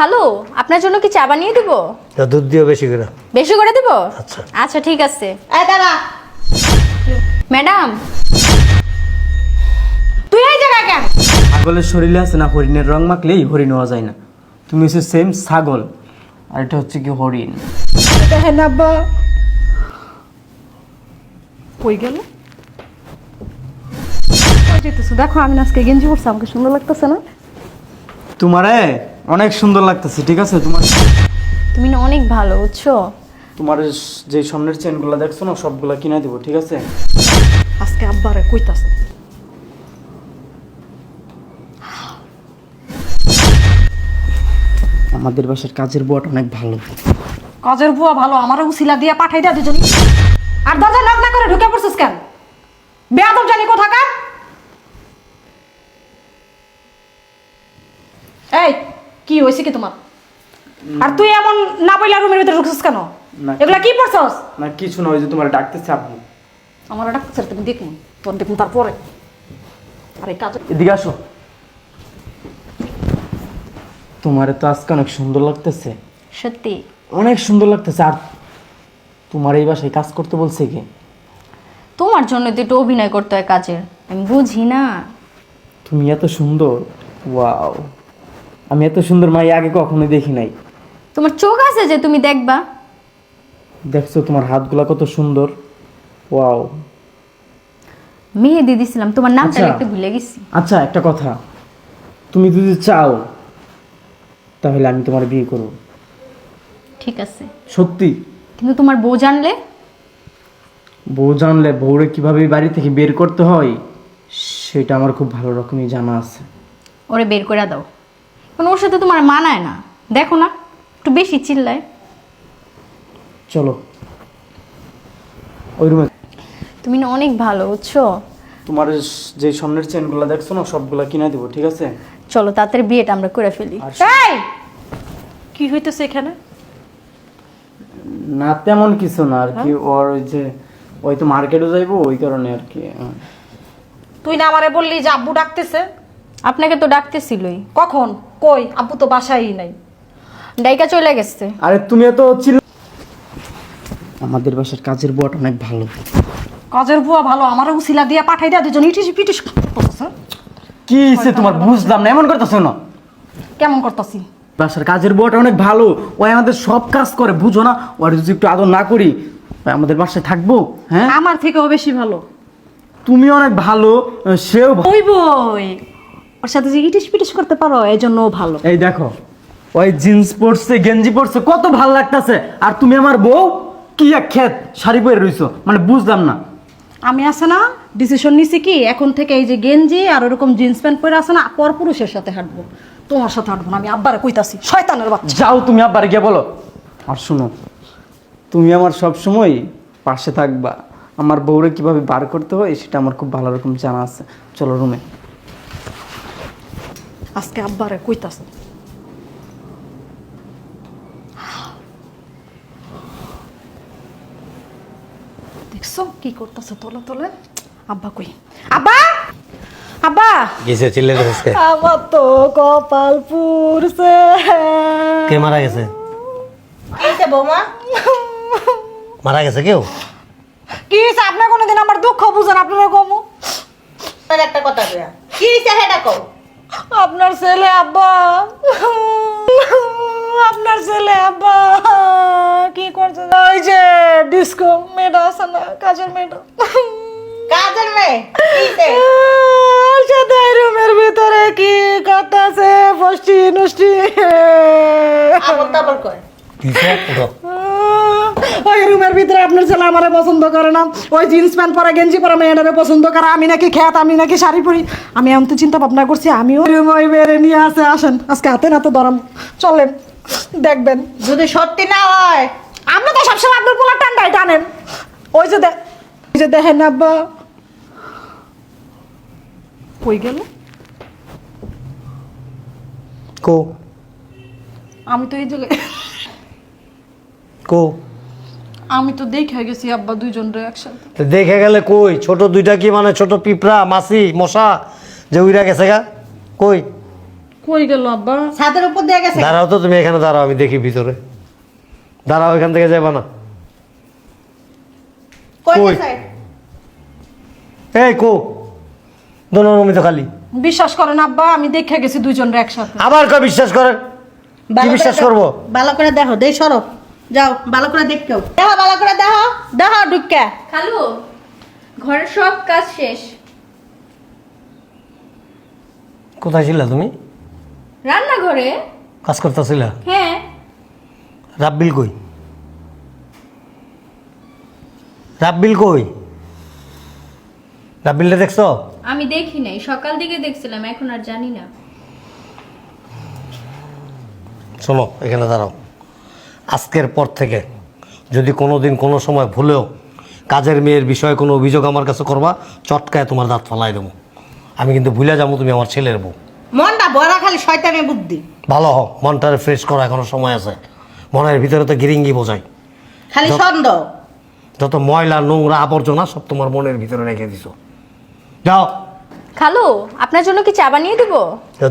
খালু আপনার জন্য কি চা বানিয়ে দিব? তা দুধ দিও বেশি করে। বেশি করে দিব? আচ্ছা। আচ্ছা ঠিক আছে। ম্যাডাম তুই এই জায়গায় কেন? ছাগলের শরীরে আছে না হরিণের রং মাখলেই হরিণ হওয়া যায় না। তুমি হচ্ছে সেম ছাগল আর এটা হচ্ছে কি হরিণ। দেখেন আব্বা। কই গেল? দেখো আমি আজকে গেঞ্জি পরছি আমাকে সুন্দর লাগতেছে না? তোমারে? অনেক সুন্দর লাগতেছে ঠিক আছে? তোমার তুমি না অনেক ভালো বুঝছ? তোমার যে সামনের চেনগুলো দেখছ না সবগুলা কিনে দিব ঠিক আছে? আজকে আব্বারে কইতাছে। আমাদের বাসার কাজের বুয়াটা অনেক ভালো। কাজের বুয়া ভালো আমারও উসিলা দিয়ে পাঠাই দেয়া দুজনই। আর দাদা লক না করে ঢুকে পড়ছিস কেন? বেয়াদব জানি কোথাকার। এই কি হয়েছে কি তোমার? আর তুই এমন না বইলা রুমের ভিতরে ঢুকছিস কেন? এগুলা কি পড়ছস? না কিছু না ওই যে তোমার ডাকতেছে আপনি আমার ডাক্তার তুমি দেখুন তোর দেখুন তারপরে। আরে কাজ এদিকে আসো। তোমারে তো আজকে অনেক সুন্দর লাগতেছে। সত্যি? অনেক সুন্দর লাগতেছে। আর তোমার এই বাসায় কাজ করতে বলছে কি? তোমার জন্য তো একটু অভিনয় করতে হয় কাজের। আমি বুঝি না। তুমি এত সুন্দর। ওয়াও। আমি এত সুন্দর মাই আগে কখনো দেখি নাই। তোমার চোখ আছে যে তুমি দেখবা? দেখছ তোমার হাতগুলা কত সুন্দর। ওয়াও। মেহেদি দিছিলাম তোমার নামটা আচ্ছা। একটু ভুলে গেছি। আচ্ছা একটা কথা। তুমি যদি চাও তাহলে আমি তোমার বিয়ে করব। ঠিক আছে। সত্যি? কিন্তু তোমার বউ জানলে? বউ জানলে বউরে কীভাবে বাড়ি থেকে বের করতে হয় সেটা আমার খুব ভালো রকমই জানা আছে। ওরে বের করে দাও। কারণ ওর সাথে তোমার মানায় না। দেখো না একটু বেশি চিল্লায়। চলো। ওই রুমে তুমি না অনেক ভালো বুঝছ? তোমার যে সামনের চেনগুলো দেখছ না সবগুলা কিনে দিব ঠিক আছে? চলো তাড়াতাড়ি বিয়েটা আমরা করে ফেলি। আর এই! কি হইতেছে এখানে? না তেমন কিছু না আর কি ওর ওই যে ওই তো মার্কেটে যাইবো ওই কারণে আর কি। হ্যাঁ। তুই না আমারে বললি যে আব্বু ডাকতেছে? আপনাকে তো ডাকতেছিলই। কখন? কই? আব্বু তো বাসায় নাই। ডাইকা চলে গেছে। আরে তুমি এত চিল আমাদের বাসার কাজের বুয়াটা অনেক ভালো। কাজের বুয়া ভালো আমারও উসিলা দিয়ে পাঠাই দেয়া দুজন ইটিস পিটিস করতেছে। কি হইছে তোমার? বুঝলাম না এমন করতেছো না কেমন করতেছি? বাসার কাজের বুয়াটা অনেক ভালো। ওই আমাদের সব কাজ করে বুঝো না? ওর যদি একটু আদর না করি আমাদের বাসায় থাকব হ্যাঁ? আমার থেকেও বেশি ভালো। তুমি অনেক ভালো সেও ওই বই ওর সাথে যে ইটিস পিটিস করতে পারো এই জন্য ভালো। এই দেখো ওই জিন্স পরছে গেঞ্জি পরছে কত ভালো লাগতেছে। আর তুমি আমার বউ কি এক খেত শাড়ি পরে রইছো? মানে বুঝলাম না। আমি আছে না ডিসিশন নিছি কি এখন থেকে এই যে গেঞ্জি আর ওরকম জিন্স প্যান্ট পরে আছে না পর পুরুষের সাথে হাঁটবো। তোমার সাথে হাঁটবো না আমি আব্বারে কইতাছি শয়তানের বাচ্চা। যাও তুমি আব্বারে গিয়ে বলো। আর শুনো তুমি আমার সব সময় পাশে থাকবা। আমার বউরে কীভাবে বার করতে হয় সেটা আমার খুব ভালো রকম জানা আছে। চলো রুমে আজকে আব্বারে দেখছ কি করতেছে তোলে তোলে আব্বা কই আব্বা আব্বা গেছে চিল্লে আমার তো কপাল পুরছে কে মারা গেছে বৌমা মারা গেছে কেউ কি হয়েছে আপনার কোনোদিন আমার দুঃখ বুঝেন আপনারা কমু একটা কথা কি সেটা কও আপনার ছেলে আব্বা। আপনার ছেলে আব্বা। কি করছে? ওই যে ডিস্কো মেয়েটা আছে না কাজের মেয়েটা। কাজের মেয়ে? রুমের ভিতরে কি করতেছে ফষ্টি নষ্টি কয় ওই রুমের ভিতরে আপনার ছেলে আমারে পছন্দ করে না। ওই জিন্স প্যান্ট পরা গেঞ্জি পরা মেয়েটারে পছন্দ করে। আমি নাকি খেত আমি নাকি শাড়ি পরি। আমি এমন তো চিন্তা ভাবনা করছি আমিও রুম ওই বেড়ে নিয়ে আসে আসেন। আজকে হাতে নাতে ধরাম। চলেন দেখবেন। যদি সত্যি না হয় আপনি তো সবসময় আপনার পোলা টান্ডায় টানেন। ওই যে ওই যে দেখেন না আব্বা। কই গেল? কো। আমি তো এই জায়গায় কো। আমি তো দেখে গেছি আব্বা দুইজন রে একসাথে। তো দেখে গেলে কই? ছোট দুইটা কি মানে ছোট পিঁপড়া মাছি মশা যে উইরা গেছে গা? কই? কই গেল আব্বা? ছাদের উপর দিয়ে গেছে। দাঁড়াও তো তুমি এখানে দাঁড়াও আমি দেখি ভিতরে। দাঁড়াও এখান থেকে যাবা না। কই? গেছে? এই কো? দোনো রুমি তো খালি। বিশ্বাস করেন আব্বা আমি দেখে গেছি দুইজনের একসাথে। আবার কে বিশ্বাস করেন? কি বিশ্বাস। করব? ভালো করে দেখো দেই সরো। যাও ভালো করে দেখো দেখো ভালো করে দেখো দেখো ঢুকে। খালু ঘরের সব কাজ শেষ। কোথায় ছিলা তুমি? রান্নাঘরে। কাজ করতেছিলা? হ্যাঁ। রাব্বিল কই? রাব্বিল কই? রাব্বিলটা দেখছ? আমি দেখি নাই সকাল দিকে দেখছিলাম এখন আর জানি না। শোনো এখানে দাঁড়াও। আজকের পর থেকে যদি কোনো দিন কোনো সময় ভুলেও কাজের মেয়ের বিষয়ে কোনো অভিযোগ আমার কাছে করবা চটকায় তোমার দাঁত ফালাই দেবো। আমি কিন্তু ভুলে যাব তুমি আমার ছেলের বউ। মনটা ভরা খালি শয়তানের বুদ্ধি। ভালো হও মনটা ফ্রেশ করা এখনও সময় আছে। মনের ভিতরে তো গিরিঙ্গি বোঝাই। খালি সন্দেহ। যত ময়লা নোংরা আবর্জনা সব তোমার মনের ভিতরে রেখে দিছো। যাও। খালু আপনার জন্য কি চা বানিয়ে দিব?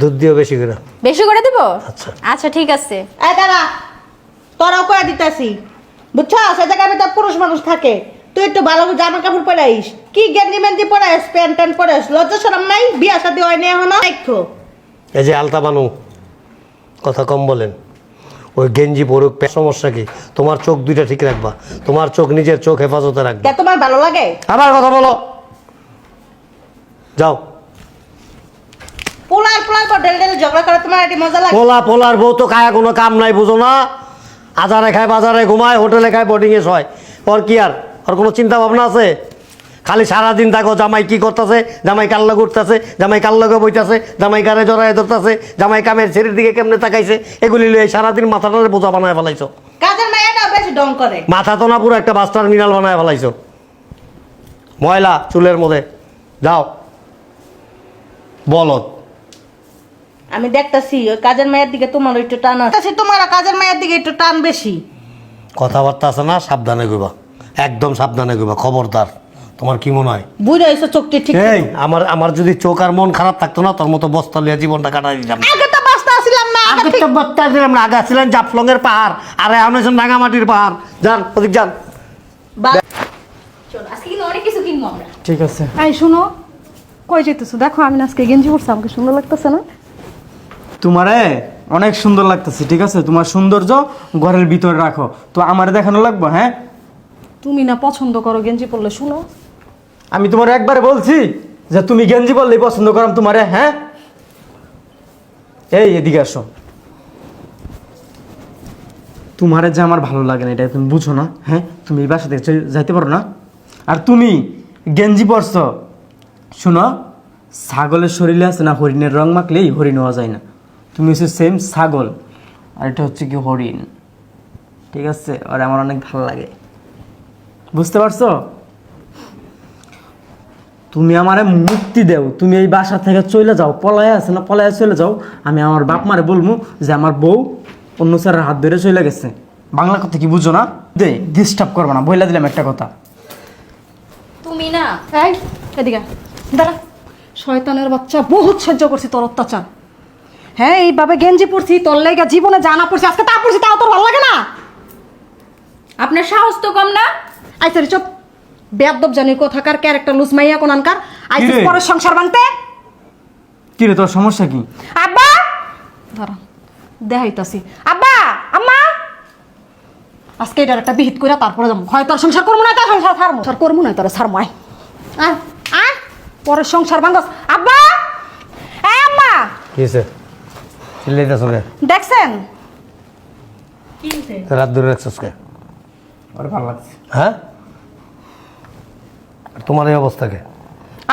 দুধ দিও বেশি করে। বেশি করে দিব? আচ্ছা। আচ্ছা ঠিক আছে। এই দাঁড়া তোরাও করে দিতেছি। বুঝছ? সে জায়গায় ভিতরে পুরুষ মানুষ থাকে। তুই একটু ভালো জামা কাপড় পরে আইস কি গেঞ্জি মেঞ্জি পরে আস প্যান্ট ট্যান্ট পরে আস লজ্জা সরম নাই? বিয়া শাদি হয় না এখনও দেখো এই যে আলতা বানু কথা কম বলেন। ওই গেঞ্জি পরুক সমস্যা কি? তোমার চোখ দুইটা ঠিক রাখবা। তোমার চোখ নিজের চোখ হেফাজতে রাখবা। তোমার ভালো লাগে। আবার কথা বলো। যাও। পোলার পোলার পর ডেল ডেল ঝগড়া করে তোমার এটি মজা লাগে। পোলা পোলার বউ তো কায়া কোনো কাম নাই বুঝো না? আজারে খায় বাজারে ঘুমায় হোটেলে খায় বোর্ডিংয়ে শয়। ওর কি আর? ওর কোনো চিন্তা ভাবনা আছে? খালি সারাদিন থাকো জামাই কি করতেছে জামাই কাল্লা ঘুরতেছে জামাই কাল্লাকে বইতাছে জামাই গাড়ে জড়ায় ধরতেছে জামাই কামের ছেড়ের দিকে কেমনে তাকাইছে এগুলি লয়ে সারাদিন মাথাটারে বোঝা বানায় ফেলাইছো। মাথা তো না পুরো একটা বাস টার্মিনাল বানায় ফেলাইছো। ময়লা চুলের মধ্যে। যাও। বলত আমি দেখতাছি ওই কাজের মায়ের দিকে তোমার একটু টান আছে। তোমার কাজের মায়ের দিকে একটু টান বেশি। কথাবার্তা আছে না? সাবধানে গইবা একদম সাবধানে গইবা খবরদার। তোমার কি মনে হয়? বুঝে এসে চোখটি ঠিক এই আমার আমার যদি চোখ আর মন খারাপ থাকতো না তোর মতো বস্তা লিয়া জীবনটা কাটাই দিতাম। আগে তো বাস্তা আসিলাম না আগে তো বস্তা ছিলাম না আগে ছিলেন জাফলং এর পাহাড় আর এখন হয়েছেন রাঙামাটির পাহাড়। যান ওদিক যান। বা- চলো আজকে কিন্তু অনেক কিছু কিনবো আমরা। ঠিক আছে। এই শুনো কই যেতেছো দেখো আমি আজকে গেঞ্জি পরছি আমাকে সুন্দর লাগতেছে না? তোমারে অনেক সুন্দর লাগতেছে ঠিক আছে? তোমার সৌন্দর্য ঘরের ভিতরে রাখো। তো আমারে দেখানো লাগবে হ্যাঁ? তুমি না পছন্দ করো গেঞ্জি পরলে শুনো। আমি তোমার একবারে বলছি যে তুমি গেঞ্জি বললেই পছন্দ করাম তোমারে হ্যাঁ? এই এদিকে আসো। তোমারে যে আমার ভালো লাগে না এটা তুমি বুঝো না হ্যাঁ? তুমি এই বাসা থেকে যাইতে পারো না। আর তুমি গেঞ্জি পরছো। শোনো ছাগলের শরীরে আছে না হরিণের রং মাখলেই হরিণ হওয়া যায় না। তুমি হচ্ছে সেম ছাগল আর এটা হচ্ছে কি হরিণ ঠিক আছে? আর আমার অনেক ভালো লাগে। বুঝতে পারছ? তুমি আমারে মুক্তি দেও তুমি এই বাসা থেকে চলে যাও পলায় আছে না পলায় চলে যাও আমি আমার বাপ মারে বলব যে আমার বউ অন্য স্যারের হাত ধরে চলে গেছে। বাংলা কথা কি বুঝো না? দে ডিস্টার্ব করব না বইলা দিলাম একটা কথা। তুমি না এদিকে দাঁড়া। শয়তানের বাচ্চা বহুত সহ্য করছি তোর অত্যাচার। হ্যাঁ এইভাবে গেঞ্জি পরছি তোর লেগে জীবনে জানা পড়ছি আজকে তা পড়ছি তাও তোর ভালো লাগে না? আপনার সাহস তো কম না? আইসে রে চুপ। বেয়াদব জানি কোথাকার ক্যারেক্টার লুজ মাইয়া কোনানকার। আইসিস কিরে? পরের সংসার বানতে। কি রে তোর সমস্যা কি? আব্বা! দাঁড়া দেখাইতাছি। আব্বা আম্মা! আজকে এটার একটা বিহিত করে তারপরে যাব। হয় তোর সংসার করব না তোর সংসার ছাড়বো সংসার করব না তোর ছাড়বো আয়। আয় আয়। পরের সংসার ভাঙ্গস আব্বা! এই আম্মা! কি হয়েছে চিল্লাইতেছ কে দেখছেন? রাত ধরে রাখছিস কে ওর ভালো লাগছে। হ্যাঁ? আর তোমার এই অবস্থাকে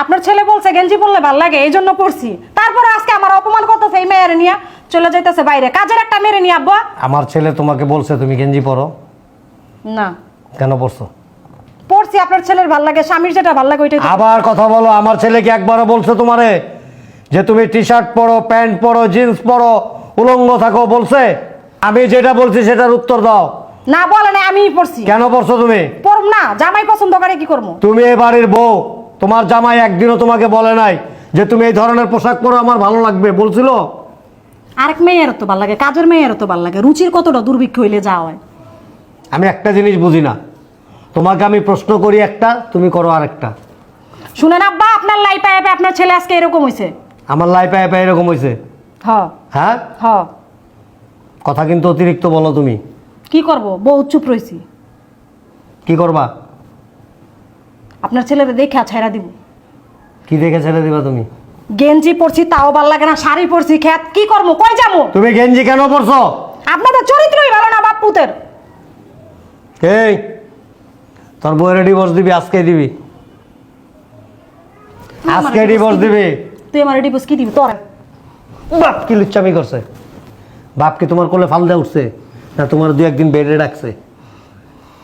আপনার ছেলে বলছে গেঞ্জি পরলে ভালো লাগে এই জন্য পড়ছি তারপরে আজকে আমার অপমান করতেছে এই মেয়ের নিয়ে। চলে যাইতেছে বাইরে। কাজের একটা মেরে নিয়ে আব্বা। আমার ছেলে তোমাকে বলছে তুমি গেঞ্জি পরো। না। কেন পরছো? পড়ছি আপনার ছেলের ভালো লাগে স্বামীর যেটা ভালো লাগে ওইটাই আবার কথা বলো আমার ছেলে কি একবারও বলছে তোমারে? যে তুমি টি শার্ট পরো প্যান্ট পরো জিন্স পরো উলঙ্গ থাকো বলছে আমি যেটা বলছি সেটার উত্তর দাও। না বলে না আমিই পড়ছি। কেন পড়ছো তুমি? পড়ব না জামাই পছন্দ করে কি করব তুমি এ বাড়ির বউ তোমার জামাই একদিনও তোমাকে বলে নাই যে তুমি এই ধরনের পোশাক পরো আমার ভালো লাগবে বলছিল? আরেক মেয়ের তো ভালো লাগে কাজের মেয়ের তো ভালো লাগে রুচির কতটা দুর্ভিক্ষ হইলে যাওয়া হয়। আমি একটা জিনিস বুঝি না তোমাকে আমি প্রশ্ন করি একটা তুমি করো আরেকটা। শুনেন আব্বা আপনার লাইফে আপনার ছেলে আজকে এরকম হয়েছে আমার লাইফে আইপে এরকম হয়েছে হ্যাঁ? হ। কথা কিন্তু অতিরিক্ত বলো তুমি। কি করব? বহুত চুপ রয়েছি কি করবা? আপনার ছেলেরে দেখে ছাইরা দিব। কি দেখে ছেড়ে দিবা তুমি? গেঞ্জি পরছি তাও ভালো লাগে না শাড়ি পরছি খেত কি করব? কই যাব? তুমি গেঞ্জি কেন পরছো? আপনাদের চরিত্রই ভালো না বাপুতের এই তোর বউয়ের ডিভোর্স দিবি আজকে দিবি। আজকে ডিভোর্স দিবি। তুই আমার ডিভোর্স কি দিবি তোর। বাপ কি লুচ্চামি করছে? বাপ কি তোমার কোলে উঠছে? না তোমার দু একদিন বেডে রাখছে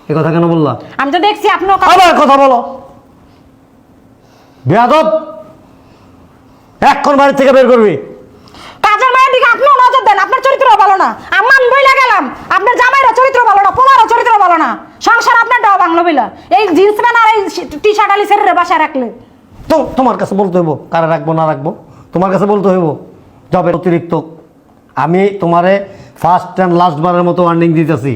এ কথা কেন বললা? আমি তো দেখছি আবার কথা বলো। বেয়াদব! বাড়ি থেকে বের করবি। কাজের মেয়ের দিকে আপনিও নজর দেন আপনার চরিত্র ভালো না। আমার বইলা গেলাম। আপনার জামাইরও চরিত্র ভালো না পোলারও চরিত্র ভালো না। সংসার আপনার ডাও বাংলো বইলা এই জিন্স প্যান্ট আর এই টি শার্ট আলি শরীরে বাসায় রাখলে। তো তোমার কাছে বলতে হইব কারা রাখব না রাখব? তোমার কাছে বলতে হইব যাবে অতিরিক্ত। আমি তোমারে ফার্স্ট অ্যান্ড লাস্ট বারের মতো ওয়ার্নিং দিতেছি।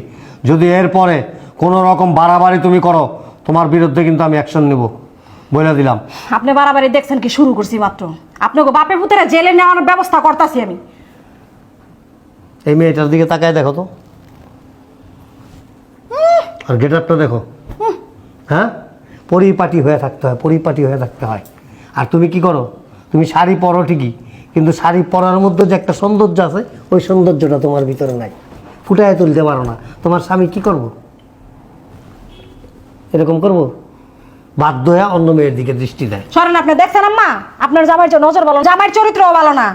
যদি এরপরে কোনো রকম বাড়াবাড়ি তুমি করো তোমার বিরুদ্ধে কিন্তু আমি অ্যাকশন নেব। বলে দিলাম। আপনি বাড়াবাড়ি দেখছেন কি শুরু করছি মাত্র। আপনাকে বাপের পুতেরা জেলে নেওয়ার ব্যবস্থা করতেছি আমি। এই মেয়েটার দিকে তাকায় দেখো তো। আর গেটারটা দেখো। হ্যাঁ? পরিপাটি হয়ে থাকতে হয়, পরিপাটি হয়ে থাকতে হয়। আর তুমি কি করো? তুমি শাড়ি পরো ঠিকই, কিন্তু শাড়ি পরার মধ্যে যে একটা সৌন্দর্য আছে, ওই সৌন্দর্যটা তোমার ভিতরে নাই। ফুটায় তুলতে পারো না। তোমার স্বামী কি করব? এরকম করব? বাধ্য হয়ে অন্য মেয়ের দিকে দৃষ্টি দেয়। সরেন আপনি, দেখছেন আম্মা? আপনার জামাই নজর ভালো না। জামাইয়ের চরিত্রও ভালো না।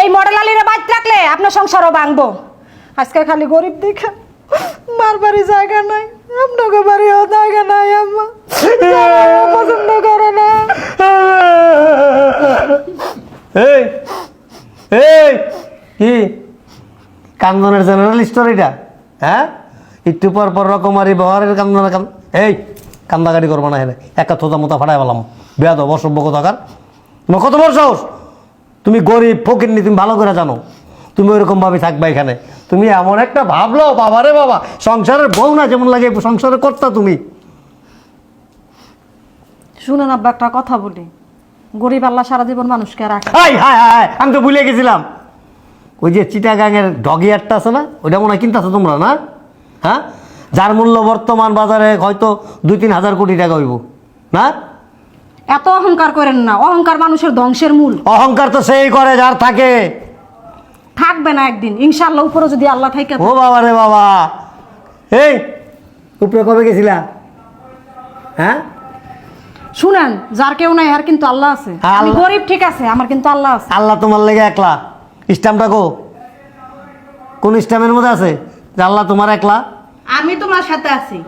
এই মডেল আলিরে বাদ রাখলে আপনার সংসারও ভাঙবো। আজকে খালি গরিব দেখে মার জায়গা নাই আপনাকে জায়গা নাই, আম্মা। পছন্দ করে না। এই এই, কি? কান্দনের জেনারেল স্টোর এটা? হ্যাঁ? একটু পর পর রকমারি ব্যবহারের কান্দনের কান এই, কান্দাকাটি করব না হেলে একা থোতা মোতা ফাটাই পেলাম বেয়াদ অসভ্য কথাকার। তোমার কত সাহস? তুমি গরিব, ফকির নি, তুমি ভালো করে জানো। তুমি ওইরকম ভাবে থাকবা এখানে। তুমি এমন একটা ভাবলো বাবা রে বাবা। সংসারের বউ না যেমন লাগে সংসারে কর্তা তুমি। শুনেন আব্বা একটা কথা বলি। গরিব আল্লাহ সারা জীবন মানুষকে রাখে। হাই হাই হাই আমি তো ভুলে গেছিলাম। ওই যে চিটাগাঙের ডগি একটা আছে না ওইটা মনে হয় কিনতেছো তোমরা না? হ্যাঁ? যার মূল্য বর্তমান বাজারে হয়তো দুই তিন হাজার কোটি টাকা হইব। না? এত অহংকার করেন না। অহংকার মানুষের ধ্বংসের মূল। অহংকার তো সেই করে যার থাকে। থাকবে না একদিন। ইনশাল্লাহ উপরে যদি আল্লাহ থাকে ও বাবা রে বাবা। এই উপরে কবে গেছিলা? হ্যাঁ? শুনেন যার কেউ নাই আর কিন্তু আল্লাহ আছে। আমি গরিব ঠিক আছে আমার কিন্তু আল্লাহ আছে। আল্লাহ তোমার লেগে একলা। ইস্টামটা কো। কোন ইস্টামের মধ্যে আছে? যে আল্লাহ তোমার একলা? আমি তোমার সাথে আছি।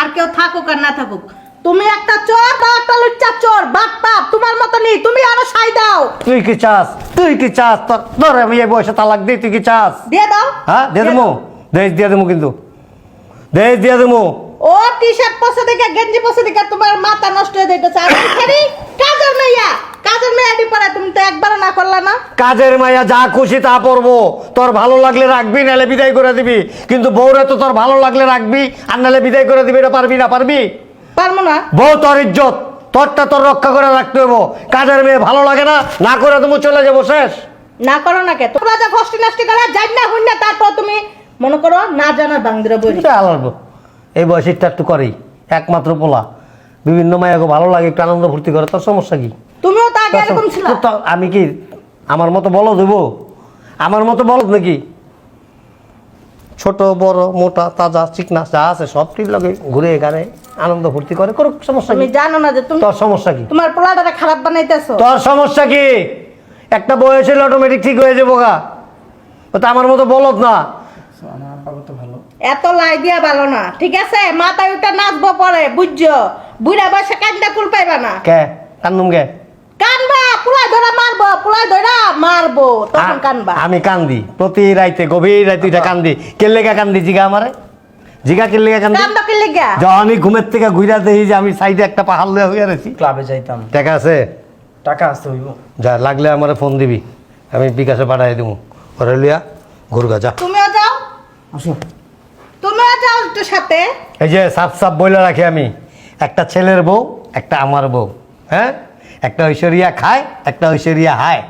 আর কেউ থাকুক আর না থাকুক। তুমি একটা চোর বা একটা লুচ্চা চোর বাপ বাপ তোমার মতো নেই তুমি আরও সাই দাও। তুই কি চাস? তুই কি চাস? তোর তোর আমি এই বয়সে তালাক দিই তুই কি চাস? দিয়ে দাও। হ্যাঁ দিয়ে দেবো। দেশ দিয়ে দেবো কিন্তু। দেশ দিয়ে দেবো। ও টি শার্ট পসে দেখে গেঞ্জি পসে দেখে তোমার মাথা নষ্ট হয়ে যাইতেছে। আর এখানে কাজের মেয়া। কাজের মেয়া দি পড়া তুমি তো একবার না করলা না। কাজের মাইয়া যা খুশি তা পরবো। তোর ভালো লাগলে রাখবি নাহলে বিদায় করে দিবি। কিন্তু বউরে তো তোর ভালো লাগলে রাখবি আর নাহলে বিদায় করে দিবি এটা পারবি না পারবি? পারব না। বউ তোর ইজ্জত তোরটা তোর রক্ষা করে রাখতে হব কাজের মেয়ে ভালো লাগে না না করে তুমি চলে যাব শেষ। না করো না কে? তোমরা যা কষ্ট নষ্ট করে যাই না হই না তারপর তুমি মনে করো না জানার বাংদিরা বই আলাদা এই বয়সেরটা একটু করেই একমাত্র পোলা। বিভিন্ন মায়াকে ভালো লাগে একটু আনন্দ ফুর্তি করে তোর সমস্যা কি? তুমিও তো আগে এরকম ছিল। আমি কি আমার মতো বলো দেবো আমার মতো বলদ নাকি? ছোট বড় মোটা তাজা চিকনা যা আছে সবটির লগে ঘুরে এখানে আনন্দ ফুর্তি করে করুক সমস্যা তুমি কি? জানো না যে তুমি তোর সমস্যা কি? তোমার পোলাটারে খারাপ বানাইতেছো। তোর সমস্যা কি? একটা বয়স হলে অটোমেটিক ঠিক হয়ে যাব গা। ও তো আমার মতো বলদ না। আমার আব্বা তো ভালো। এত লাই দিয়া ভালো না ঠিক আছে? মাথায় ওটা নাচবো পরে বুঝছ? বুড়া বয়সে কান্দা কুল পাইবা না। কে? কান্দুম কে? কানবা পুলাই ধরা মারবো পুলাই ধরা মারবো। তখন কানবা। আমি কান্দি প্রতি রাইতে গভীর রাইতে এটা কান্দি। কেলেগা কান্দি জিগা আমারে? জিগা কেলেগা কান্দি? কান্দা কি লেগা? যখনই ঘুমের থেকে ঘুরা দেখি যে আমি সাইডে একটা পাহাড় লয়ে হইয়া রয়েছি ক্লাবে যাইতাম। টাকা আছে? টাকা আসতে হইব। যা লাগলে আমার ফোন দিবি। আমি বিকাশে পাঠাই দেবো ওরে লিয়া ঘুরগা যা। তুমিও যাও। আসো। তুমিও যাও একটু সাথে। এই যে সাপ সাপ বইলে রাখি আমি। একটা ছেলের বউ একটা আমার বউ। হ্যাঁ? একটা ঐশ্বরিয়া খায় একটা ঐশ্বরিয়া হায়।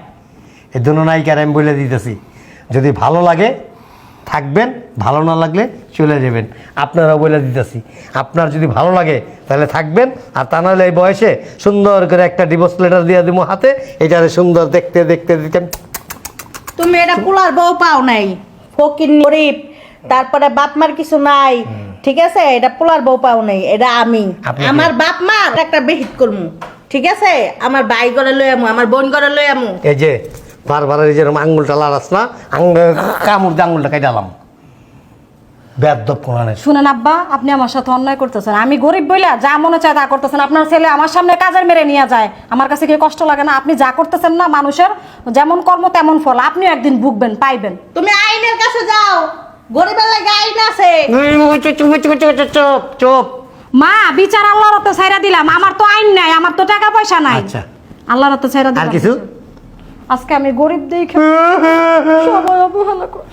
এই দুনো নায়িকার আমি বলে দিতেছি। যদি ভালো লাগে থাকবেন ভালো না লাগলে চলে যাবেন। আপনারাও বলে দিতেছি। আপনার যদি ভালো লাগে তাহলে থাকবেন। আর তা নাহলে এই বয়সে সুন্দর করে একটা ডিভোর্স লেটার দিয়ে দিব হাতে। এটারে সুন্দর দেখতে দেখতে দেখতে। তুমি এটা কুলার বউ পাও নাই। ফকির গরিব। তারপরে বাপ মার কিছু নাই। ঠিক আছে? এটা পোলার বউ পাও নাই। এটা আমি। আমার বাপ মা একটা বেহিত করমু। ঠিক আছে? আমার ভাই ঘরে লই আমু আমার বোন ঘরে লই আমু। এই যে বারবার এই যে আঙ্গুলটা লাড়াস না কামড় দিয়ে আঙ্গুলটা কেটালাম শুনেন আব্বা আপনি আমার সাথে অন্যায় করতেছেন। আমি গরিব বইলা যা মনে চায় তা করতেছেন। আপনার ছেলে আমার সামনে কাজের মেরে নিয়ে যায়। আমার কাছে কি কষ্ট লাগে না? আপনি যা করতেছেন না মানুষের যেমন কর্ম তেমন ফল। আপনিও একদিন ভুগবেন পাইবেন। তুমি আইনের কাছে যাও। গরিবের লাগে আইন আছে। চুপ চুপ। মা বিচার আল্লাহর তো ছাইরা দিলাম। আমার তো আইন নাই আমার তো টাকা পয়সা নাই। আচ্ছা। আল্লাহর তো ছাইরা আর দিলাম। কিছু? আজকে আমি গরিব দেখে সবাই অবহেলা করে